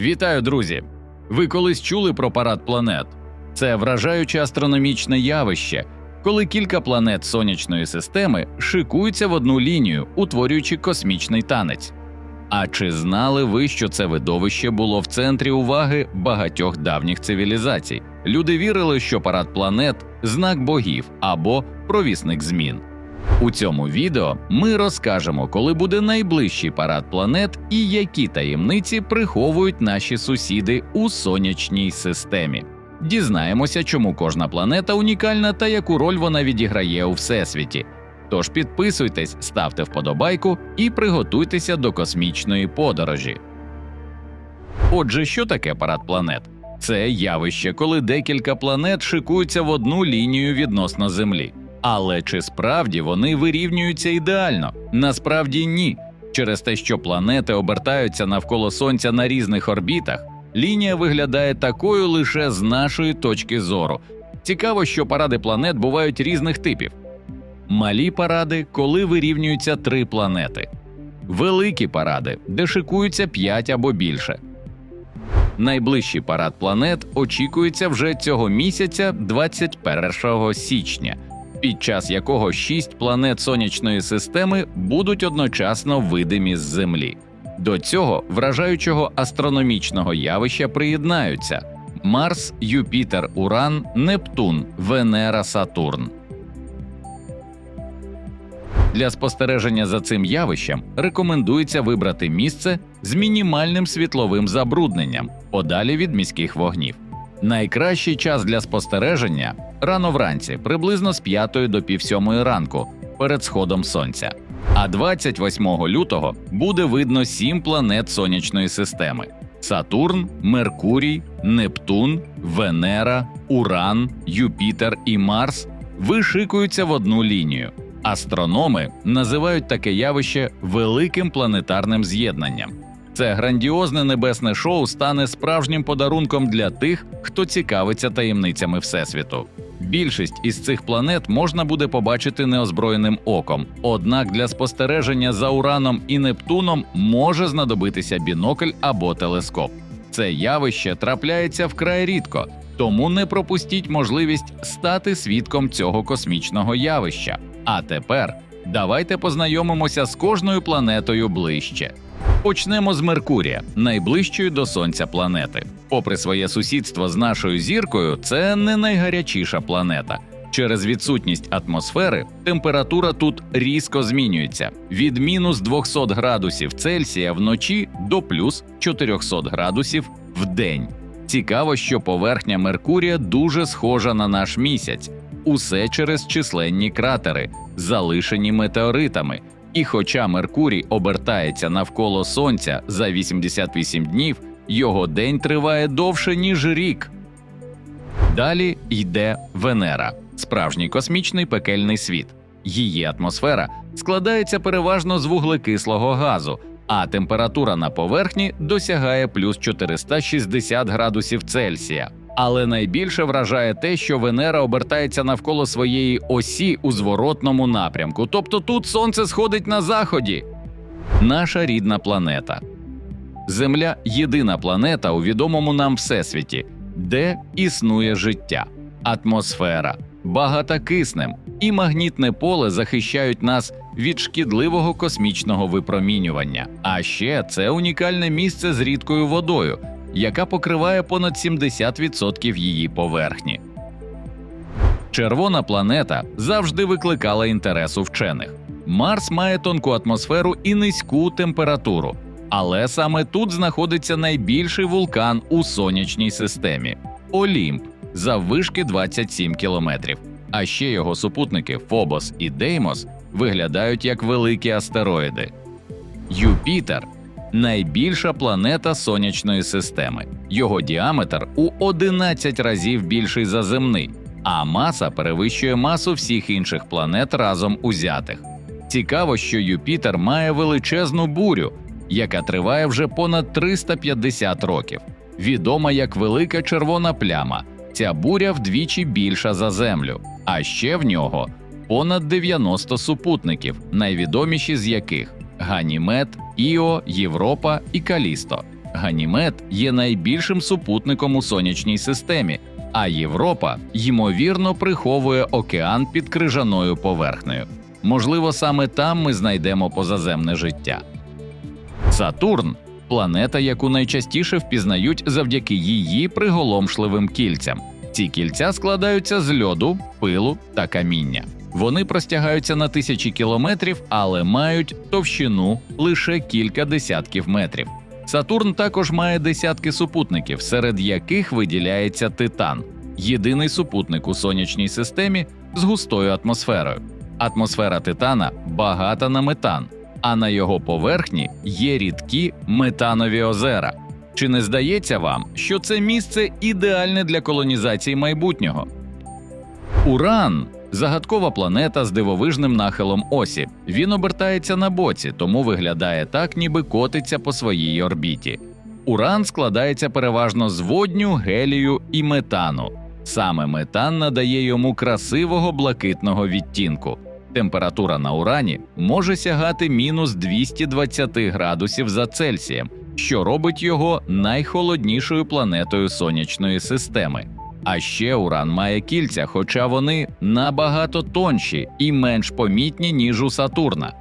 Вітаю, друзі! Ви колись чули про парад планет? Це вражаюче астрономічне явище, коли кілька планет сонячної системи шикуються в одну лінію, утворюючи космічний танець. А чи знали ви, що це видовище було в центрі уваги багатьох давніх цивілізацій? Люди вірили, що парад планет знак богів або провісник змін. У цьому відео ми розкажемо, коли буде найближчий парад планет і які таємниці приховують наші сусіди у сонячній системі. Дізнаємося, чому кожна планета унікальна та яку роль вона відіграє у всесвіті. Тож підписуйтесь, ставте вподобайку і приготуйтеся до космічної подорожі. Отже, що таке парад планет? Це явище, коли декілька планет шикуються в одну лінію відносно Землі. Але чи справді вони вирівнюються ідеально? Насправді ні. Через те, що планети обертаються навколо Сонця на різних орбітах, лінія виглядає такою лише з нашої точки зору. Цікаво, що паради планет бувають різних типів. Малі паради, коли вирівнюються три планети, великі паради, де шикуються п'ять або більше. Найближчий парад планет очікується вже цього місяця, 21 січня, під час якого шість планет сонячної системи будуть одночасно видимі з Землі. До цього вражаючого астрономічного явища приєднаються Марс, Юпітер, Уран, Нептун, Венера, Сатурн. Для спостереження за цим явищем рекомендується вибрати місце з мінімальним світловим забрудненням подалі від міських вогнів. Найкращий час для спостереження рано вранці, приблизно з 5 до пів сьомої ранку, перед сходом сонця. А 28 лютого буде видно сім планет сонячної системи: Сатурн, Меркурій, Нептун, Венера, Уран, Юпітер і Марс вишикуються в одну лінію. Астрономи називають таке явище великим планетарним з'єднанням. Це грандіозне небесне шоу стане справжнім подарунком для тих, хто цікавиться таємницями Всесвіту. Більшість із цих планет можна буде побачити неозброєним оком, однак для спостереження за Ураном і Нептуном може знадобитися бінокль або телескоп. Це явище трапляється вкрай рідко, тому не пропустіть можливість стати свідком цього космічного явища. А тепер давайте познайомимося з кожною планетою ближче. Почнемо з Меркурія, найближчої до Сонця планети. Попри своє сусідство з нашою зіркою, це не найгарячіша планета. Через відсутність атмосфери температура тут різко змінюється від мінус 200 градусів Цельсія вночі до плюс 400 градусів в день. Цікаво, що поверхня Меркурія дуже схожа на наш місяць, усе через численні кратери, залишені метеоритами. І хоча Меркурій обертається навколо Сонця за 88 днів, його день триває довше, ніж рік. Далі йде Венера, справжній космічний пекельний світ. Її атмосфера складається переважно з вуглекислого газу, а температура на поверхні досягає плюс 460 градусів Цельсія. Але найбільше вражає те, що Венера обертається навколо своєї осі у зворотному напрямку, тобто тут сонце сходить на заході. Наша рідна планета. Земля єдина планета у відомому нам всесвіті, де існує життя, атмосфера, багата киснем і магнітне поле захищають нас від шкідливого космічного випромінювання. А ще це унікальне місце з рідкою водою, яка покриває понад 70% її поверхні. Червона планета завжди викликала інтерес у вчених. Марс має тонку атмосферу і низьку температуру, але саме тут знаходиться найбільший вулкан у сонячній системі Олімп заввишки 27 кілометрів. А ще його супутники Фобос і Деймос виглядають як великі астероїди. Юпітер найбільша планета сонячної системи. Його діаметр у 11 разів більший за земний, а маса перевищує масу всіх інших планет разом узятих. Цікаво, що Юпітер має величезну бурю, яка триває вже понад 350 років. Відома як велика червона пляма. Ця буря вдвічі більша за землю, а ще в нього понад 90 супутників, найвідоміші з яких Ганімед, Іо, Європа і Калісто. Ганімед є найбільшим супутником у сонячній системі, а Європа ймовірно приховує океан під крижаною поверхнею. Можливо, саме там ми знайдемо позаземне життя. Сатурн планета, яку найчастіше впізнають завдяки її приголомшливим кільцям. Ці кільця складаються з льоду, пилу та каміння. Вони простягаються на тисячі кілометрів, але мають товщину лише кілька десятків метрів. Сатурн також має десятки супутників, серед яких виділяється Титан, єдиний супутник у сонячній системі з густою атмосферою. Атмосфера Титана багата на метан, а на його поверхні є рідкі метанові озера. Чи не здається вам, що це місце ідеальне для колонізації майбутнього? Уран загадкова планета з дивовижним нахилом осі. Він обертається на боці, тому виглядає так, ніби котиться по своїй орбіті. Уран складається переважно з водню, гелію і метану. Саме метан надає йому красивого блакитного відтінку. Температура на урані може сягати мінус 220 градусів за Цельсієм, що робить його найхолоднішою планетою сонячної системи. А ще Уран має кільця, хоча вони набагато тонші і менш помітні, ніж у Сатурна.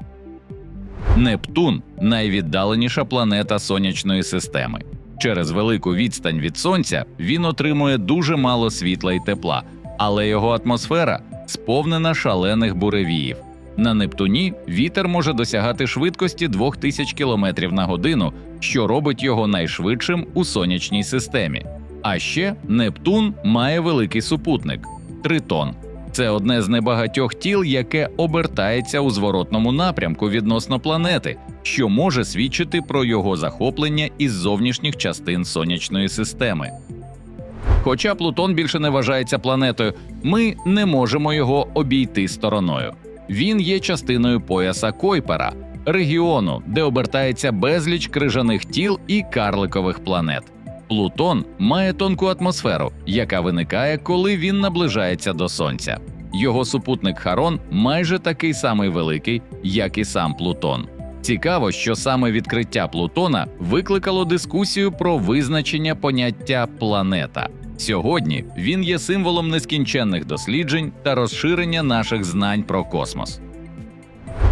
Нептун найвіддаленіша планета сонячної системи. Через велику відстань від сонця він отримує дуже мало світла і тепла, але його атмосфера сповнена шалених буревіїв. На Нептуні вітер може досягати швидкості 2000 км на годину, що робить його найшвидшим у сонячній системі. А ще Нептун має великий супутник Тритон. Це одне з небагатьох тіл, яке обертається у зворотному напрямку відносно планети, що може свідчити про його захоплення із зовнішніх частин сонячної системи. Хоча Плутон більше не вважається планетою, ми не можемо його обійти стороною. Він є частиною пояса Койпера, регіону, де обертається безліч крижаних тіл і карликових планет. Плутон має тонку атмосферу, яка виникає, коли він наближається до Сонця. Його супутник Харон майже такий самий великий, як і сам Плутон. Цікаво, що саме відкриття Плутона викликало дискусію про визначення поняття планета. Сьогодні він є символом нескінченних досліджень та розширення наших знань про космос.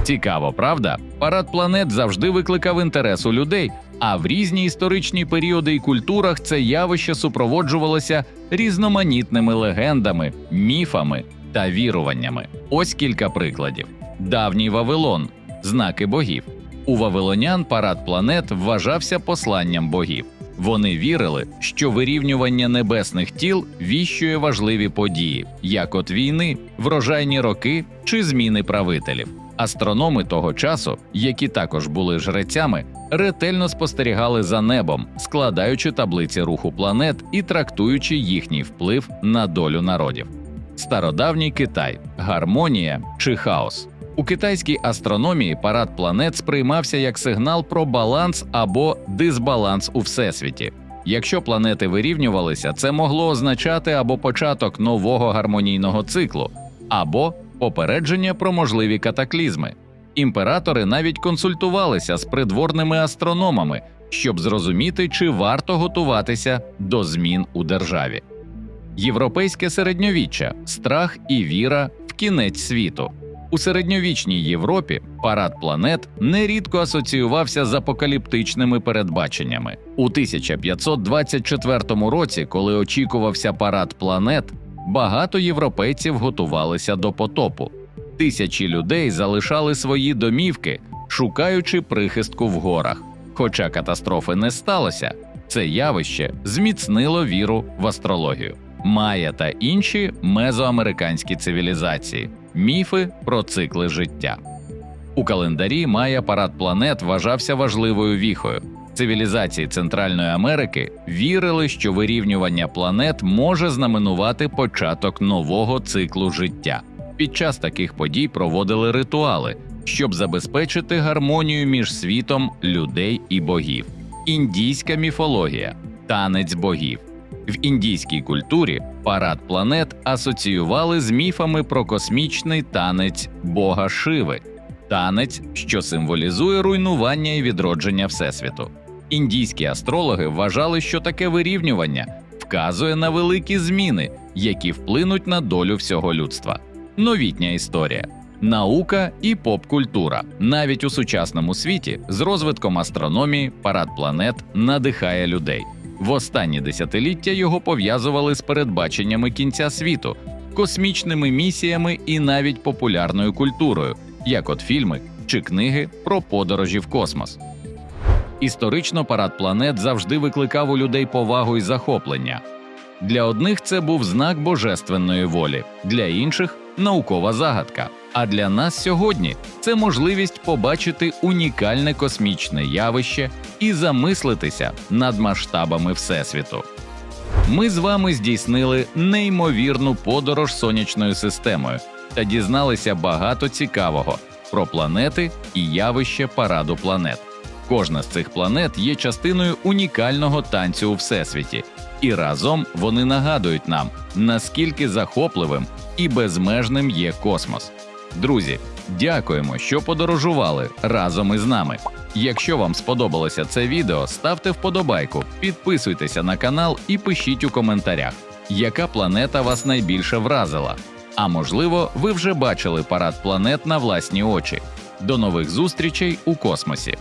Цікаво, правда? Парад планет завжди викликав інтерес у людей, а в різні історичні періоди і культурах це явище супроводжувалося різноманітними легендами, міфами та віруваннями. Ось кілька прикладів: давній Вавилон, знаки богів. У вавилонян парад планет вважався посланням богів. Вони вірили, що вирівнювання небесних тіл віщує важливі події, як от війни, врожайні роки чи зміни правителів. Астрономи того часу, які також були жрецями, ретельно спостерігали за небом, складаючи таблиці руху планет і трактуючи їхній вплив на долю народів. Стародавній Китай, гармонія чи хаос. У китайській астрономії парад планет сприймався як сигнал про баланс або дисбаланс у всесвіті. Якщо планети вирівнювалися, це могло означати або початок нового гармонійного циклу, або попередження про можливі катаклізми. Імператори навіть консультувалися з придворними астрономами, щоб зрозуміти, чи варто готуватися до змін у державі. Європейське середньовіччя страх і віра в кінець світу. У середньовічній Європі парад планет нерідко асоціювався з апокаліптичними передбаченнями. У 1524 році, коли очікувався парад планет, багато європейців готувалися до потопу. Тисячі людей залишали свої домівки, шукаючи прихистку в горах. Хоча катастрофи не сталося, це явище зміцнило віру в астрологію. Майя та інші мезоамериканські цивілізації, міфи про цикли життя. У календарі Майя парад планет вважався важливою віхою. Цивілізації Центральної Америки вірили, що вирівнювання планет може знаменувати початок нового циклу життя. Під час таких подій проводили ритуали, щоб забезпечити гармонію між світом людей і богів. Індійська міфологія, танець богів. В індійській культурі парад планет асоціювали з міфами про космічний танець бога Шиви, танець, що символізує руйнування і відродження Всесвіту. Індійські астрологи вважали, що таке вирівнювання вказує на великі зміни, які вплинуть на долю всього людства. Новітня історія. Наука і поп-культура навіть у сучасному світі з розвитком астрономії парад планет надихає людей. В останні десятиліття його пов'язували з передбаченнями кінця світу, космічними місіями і навіть популярною культурою, як от фільми чи книги про подорожі в космос. Історично парад планет завжди викликав у людей повагу і захоплення. Для одних це був знак божественної волі, для інших наукова загадка. А для нас сьогодні це можливість побачити унікальне космічне явище і замислитися над масштабами Всесвіту. Ми з вами здійснили неймовірну подорож сонячною системою та дізналися багато цікавого про планети і явище параду планет. Кожна з цих планет є частиною унікального танцю у всесвіті, і разом вони нагадують нам, наскільки захопливим і безмежним є космос. Друзі, дякуємо, що подорожували разом із нами. Якщо вам сподобалося це відео, ставте вподобайку, підписуйтеся на канал і пишіть у коментарях, яка планета вас найбільше вразила. А можливо, ви вже бачили парад планет на власні очі. До нових зустрічей у космосі.